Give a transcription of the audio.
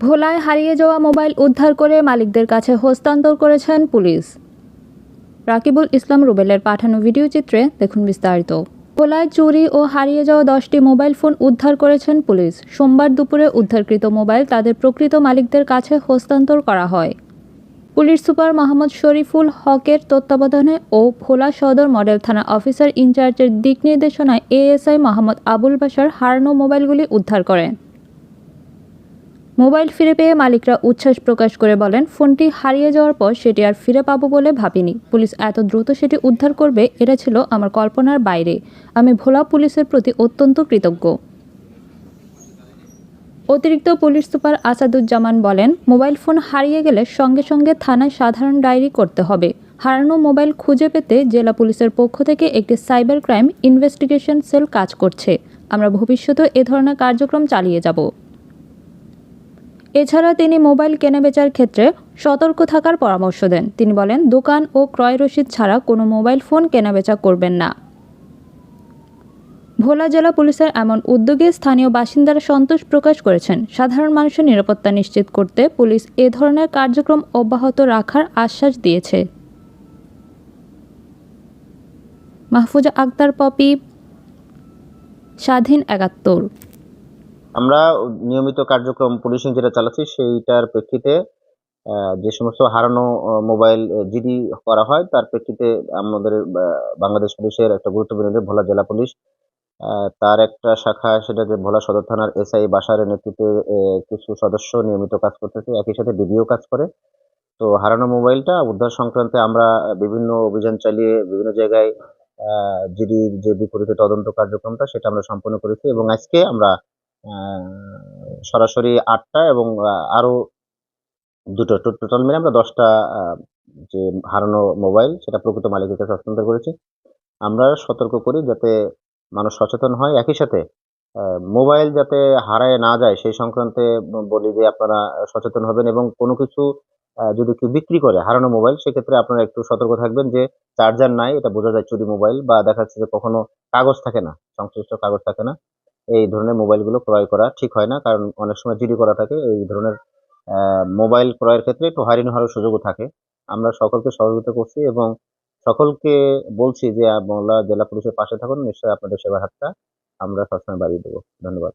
ভোলায় হারিয়ে যাওয়া মোবাইল উদ্ধার করে মালিকদের কাছে হস্তান্তর করেছেন পুলিশ। রাকিবুল ইসলাম রুবেলের পাঠানো ভিডিও চিত্রে দেখুন বিস্তারিত। ভোলায় চুরি ও হারিয়ে যাওয়া দশটি মোবাইল ফোন উদ্ধার করেছেন পুলিশ। সোমবার দুপুরে উদ্ধারকৃত মোবাইল তাদের প্রকৃত মালিকদের কাছে হস্তান্তর করা হয়। পুলিশ সুপার মোহাম্মদ শরীফুল হকের তত্ত্বাবধানে ও ভোলা সদর মডেল থানা অফিসার ইনচার্জের দিক নির্দেশনায় এএসআই মোহাম্মদ আবুল বাশার হারানো মোবাইলগুলি উদ্ধার করেন। মোবাইল ফিরে পেয়ে মালিকরা উচ্ছ্বাস প্রকাশ করে বলেন, ফোনটি হারিয়ে যাওয়ার পর সেটি আর ফিরে পাবো বলে ভাবিনি। পুলিশ এত দ্রুত সেটি উদ্ধার করবে, এটা ছিল আমার কল্পনার বাইরে। আমি ভোলা পুলিশের প্রতি অত্যন্ত কৃতজ্ঞ। অতিরিক্ত পুলিশ সুপার আসাদুজ্জামান বলেন, মোবাইল ফোন হারিয়ে গেলে সঙ্গে সঙ্গে থানায় সাধারণ ডায়েরি করতে হবে। হারানো মোবাইল খুঁজে পেতে জেলা পুলিশের পক্ষ থেকে একটি সাইবার ক্রাইম ইনভেস্টিগেশন সেল কাজ করছে। আমরা ভবিষ্যতে এ ধরনের কার্যক্রম চালিয়ে যাব। এছাড়া তিনি মোবাইল কেনাবেচার ক্ষেত্রে সতর্ক থাকার পরামর্শ দেন। তিনি বলেন, দোকান ও ক্রয় রসিদ ছাড়া কোনো মোবাইল ফোন কেনাবেচা করবেন না। ভোলা জেলা পুলিশের এমন উদ্যোগে স্থানীয় বাসিন্দারা সন্তোষ প্রকাশ করেছেন। সাধারণ মানুষের নিরাপত্তা নিশ্চিত করতে পুলিশ এ ধরনের কার্যক্রম অব্যাহত রাখার আশ্বাস দিয়েছে। মাহফুজা আক্তার, পপি, স্বাধীন একাত্তর। আমরা নিয়মিত কার্যক্রম পুলিশিং যেটা চালাচ্ছি, সেইটার প্রেক্ষিতে যে সমস্ত হারানো মোবাইল জিডি করা হয়, তার প্রেক্ষিতে আমাদের বাংলাদেশ পুলিশের একটা গুরুত্বপূর্ণ ভোলা জেলা পুলিশ তার একটা শাখা, সেটা যে ভোলা সদর থানার এসআই বাসারের নেতৃত্বে কিছু সদস্য নিয়মিত কাজ করতেছে, একই সাথে ডিবিও কাজ করে। তো হারানো মোবাইলটা উদ্ধার সংক্রান্তে আমরা বিভিন্ন অভিযান চালিয়ে, বিভিন্ন জায়গায় জিডি যে বিপরীতে তদন্ত কার্যক্রমটা, সেটা আমরা সম্পন্ন করেছি এবং আজকে আমরা সরাসরি আটটা এবং আরও দুটো টোটাল মিলে আমরা দশটা যে হারানো মোবাইল সেটা প্রকৃত মালিকের কাছে হস্তান্তর করেছি। আমরা সতর্ক করি যাতে মানুষ সচেতন হয়। একই সাথে মোবাইল যাতে হারায় না যায় সেই সংক্রান্তে বলি যে আপনারা সচেতন হবেন এবং কোনো কিছু যদি কেউ বিক্রি করে হারানো মোবাইল, সেক্ষেত্রে আপনারা একটু সতর্ক থাকবেন যে চার্জার নাই, এটা বোঝা যায় চুরি মোবাইল বা দেখা যাচ্ছে যে কখনো কাগজ থাকে না, সংশ্লিষ্ট কাগজ থাকে না। এই ধরনের মোবাইলগুলো ক্রয় করা ঠিক হয় না। কারণ অনেক সময় জিডি করা থাকে। এই ধরনের মোবাইল ক্রয়ের ক্ষেত্রে একটু হয়রানি হওয়ার সুযোগও থাকে। আমরা সকলকে সহযোগিতা করছি এবং সকলকে বলছি যে মোল্লা জেলা পুলিশের পাশে থাকুন। নিশ্চয়ই আপনাদের সেবার হাতটা আমরা সবসময় বাড়িয়ে দেবো। ধন্যবাদ।